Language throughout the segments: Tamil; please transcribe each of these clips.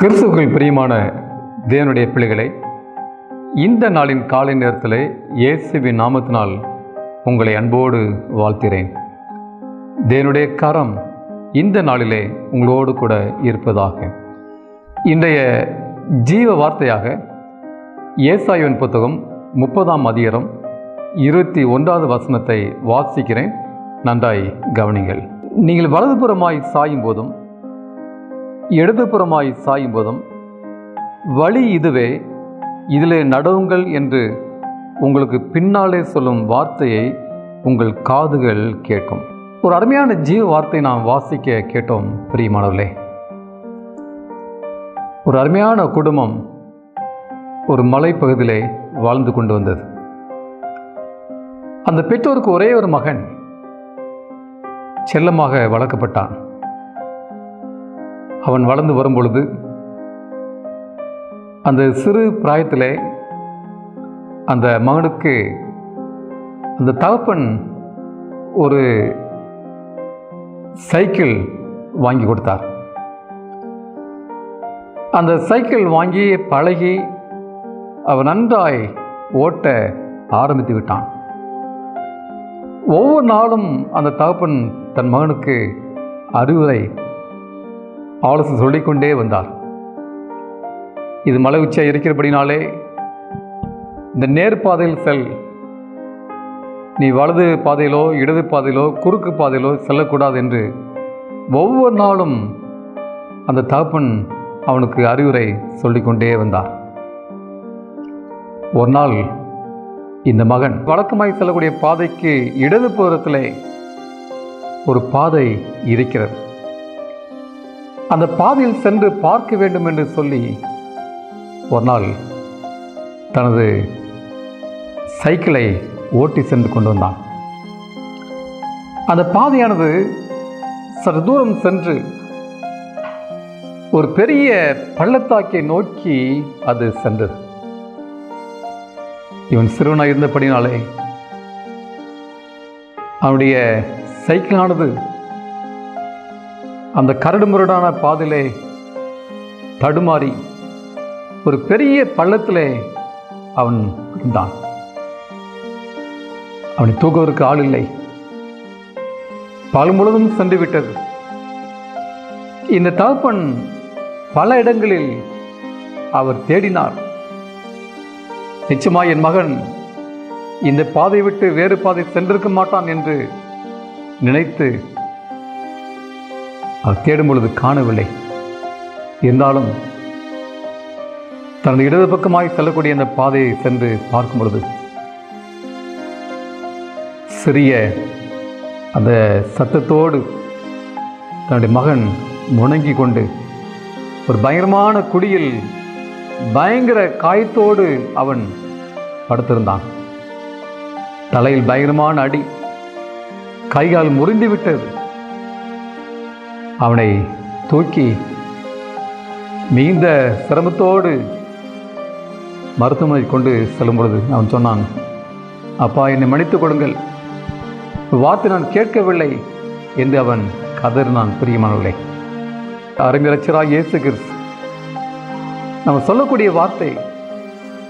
கிறிஸ்துக்கள் பிரியமான தேவனுடைய பிள்ளைகளை இந்த நாளின் காலை நேரத்தில் இயேசுவின் நாமத்தினால் உங்களை அன்போடு வாழ்த்துகிறேன். தேவனுடைய கரம் இந்த நாளிலே உங்களோடு கூட இருப்பதாக. இன்றைய ஜீவ வார்த்தையாக ஏசாயுவின் புத்தகம் முப்பதாம் அதிகாரம் இருபத்தி ஒன்றாவது வசனத்தை வாசிக்கிறேன். நன்றாய் கவனிங்கள் நீங்கள் வலதுபுறமாய் சாயும் போதும் இடதுபுறமாய் சாயும் போதும் வழி இதுவே இதிலே நடவுங்கள் என்று உங்களுக்கு பின்னாலே சொல்லும் வார்த்தையை உங்கள் காதுகள் கேட்கும். ஒரு அருமையான ஜீவ வார்த்தை நாம் வாசிக்க கேட்டோம் பிரியமானவர்களே. ஒரு அருமையான குடும்பம் ஒரு மலைப்பகுதியிலே வாழ்ந்து கொண்டு வந்தது. அந்த பெற்றோருக்கு ஒரே ஒரு மகன் செல்லமாக வளர்க்கப்பட்டான். அவன் வளர்ந்து வரும் பொழுது அந்த சிறு பிராயத்தில் அந்த மகனுக்கு அந்த தகப்பன் ஒரு சைக்கிள் வாங்கி கொடுத்தார். அந்த சைக்கிள் வாங்கி பழகி அவன் நன்றாய் ஓட்ட ஆரம்பித்து விட்டான். ஒவ்வொரு நாளும் அந்த தகப்பன் தன் மகனுக்கு அறிவுரை ஆலோசனை சொல்லிக்கொண்டே வந்தார். இது மலை உச்சியாக இருக்கிறபடினாலே இந்த நேர் பாதையில் செல். நீ வலது பாதையிலோ இடது பாதையிலோ குறுக்கு பாதையிலோ செல்லக்கூடாது என்று ஒவ்வொரு நாளும் அந்த தகப்பன் அவனுக்கு அறிவுரை சொல்லிக்கொண்டே வந்தார். ஒரு நாள் இந்த மகன் வழக்கமாய் செல்லக்கூடிய பாதைக்கு இடது புறத்தில் ஒரு பாதை இருக்கிறது. அந்த பாதையில் சென்று பார்க்க வேண்டும் என்று சொல்லி ஒரு நாள் தனது சைக்கிளை ஓட்டி சென்று கொண்டு வந்தான் அந்த பாதையானது சற்று தூரம் சென்று ஒரு பெரிய பள்ளத்தாக்கை நோக்கி அது சென்றது. இவன் சிறுவனாக இருந்தபடினாலே அவனுடைய சைக்கிளானது அந்த கரடு பாதிலே பாதையிலே தடுமாறி ஒரு பெரிய பள்ளத்திலே அவன் இருந்தான். அவனை தூக்குவதற்கு ஆள் இல்லை. பல முழுதும் சென்று விட்டது. இந்த தகப்பன் பல இடங்களில் அவர் தேடினார். நிச்சயமாய் என் மகன் இந்த பாதை விட்டு வேறு பாதை சென்றிருக்க மாட்டான் என்று நினைத்து தேடும் பொழுது காணவில்லை. இருந்தாலும் தனது இடது பக்கமாய் செல்லக்கூடிய அந்த பாதையை சென்று பார்க்கும் பொழுது சிறிய அந்த சத்தத்தோடு தன்னுடைய மகன் முணங்கி கொண்டு ஒரு பயங்கரமான குடியில் பயங்கர காயத்தோடு அவன் படுத்திருந்தான். தலையில் பயங்கரமான அடி கைகால் முறிந்து விட்டது அவனை தூக்கி மிகுந்த சிரமத்தோடு மருத்துவமனை கொண்டு செல்லும் பொழுது அவன் சொன்னான் அப்பா என்னை மன்னித்துக் கொடுங்கள் வார்த்தை நான் கேட்கவில்லை என்று அவன் கதறினான் பிரியமானவர்களே. அறிஞரச்சராக இயேசு கிறிஸ்து நம்ம சொல்லக்கூடிய வார்த்தை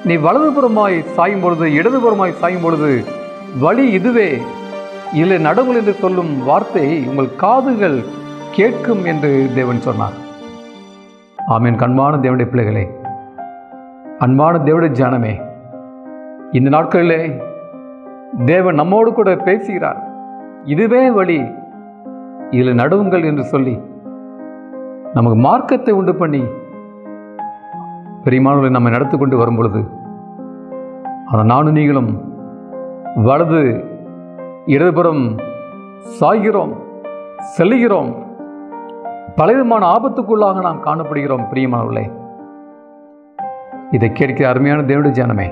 நீ வலதுபுறமாய் சாயும் பொழுது இடதுபுறமாய் சாயும் பொழுது வழி இதுவே. இல்லை நடுங்கள் என்று சொல்லும் வார்த்தை உங்கள் காதுகள் கேட்கும் என்று தேவன் சொன்னார். ஆமீன். கண்மான தேவனுடைய பிள்ளைகளே அன்பான தேவனுடைய ஜனமே இந்த நாட்களிலே தேவன் நம்மோடு கூட பேசுகிறார். இதுவே வழி இதில் நடுவுங்கள் என்று சொல்லி நமக்கு மார்க்கத்தை உண்டு பண்ணி பெரியமானவர்களை நம்ம நடத்தி கொண்டு வரும் பொழுது அதை நானும் நீங்களும் வலது இடதுபுறம் சாய்கிறோம் செல்லுகிறோம் பலவிதமான ஆபத்துக்குள்ளாக நாம் காணப்படுகிறோம் பிரியமானவர்களே. இதை கேட்கிற அருமையான தேவனுடைய ஜனமே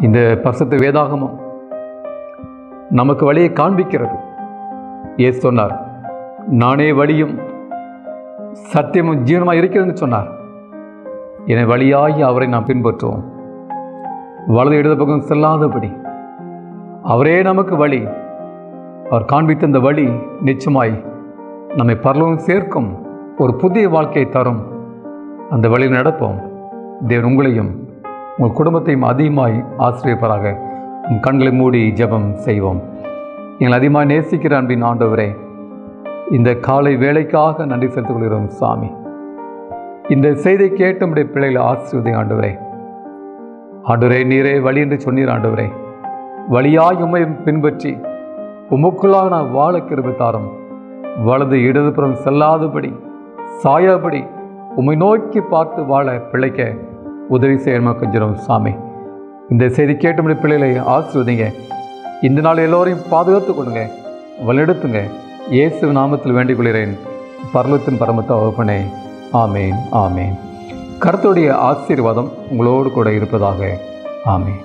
இந்த பசத்து வேதாகமும் நமக்கு வழியை காண்பிக்கிறது. ஏ சொன்னார் நானே வழியும் சத்தியமும் ஜீவனமாக இருக்கிறதுன்னு சொன்னார். என வழியாகி அவரை நாம் பின்பற்றுவோம். வலது இடது பக்கம் செல்லாதபடி அவரே நமக்கு வழி. அவர் காண்பித்த இந்த வழி நிச்சயமாய் நம்மை பரலவும் சேர்க்கும் ஒரு புதிய வாழ்க்கையை தரும். அந்த வழியில் நடப்போம். தேவன் உங்களையும் உங்கள் குடும்பத்தையும் அதிகமாய் ஆசிரியப்பராக கண்களை மூடி ஜெபம் செய்வோம். எங்களை அதிகமாக நேசிக்கிற அன்பின் ஆண்டவரே இந்த காலை வேலைக்காக நன்றி செலுத்திக் கொள்கிறோம் சாமி. இந்த செய்தி கேட்ட நம்முடைய பிள்ளைகளை ஆசிர்வதி ஆண்டவரே. ஆண்டவரே நீரே வழி என்று சொன்னீர் ஆண்டவரே. வழியாய் உம்மையும் பின்பற்றி உமக்குள்ளாக நான் வாழ கிருபை வலது இடதுபுறம் செல்லாதபடி சாயாபடி உம்மை நோக்கி பார்த்து வாழ பிழைக்க உதவி செய்ய கொஞ்சம் சாமி. இந்த செய்தி கேட்ட முடிய பிள்ளைகளை ஆசிர்வதிங்க. இந்த நாள் எல்லோரையும் பாதுகாத்து கொள்ளுங்க வழிநடத்துங்க. இயேசு நாமத்தில் வேண்டிக் கொள்கிறேன். பரலத்தின் பரமத்தை வகுப்பனே ஆமேன் ஆமேன். கருத்துடைய ஆசீர்வாதம் உங்களோடு கூட இருப்பதாக ஆமேன்.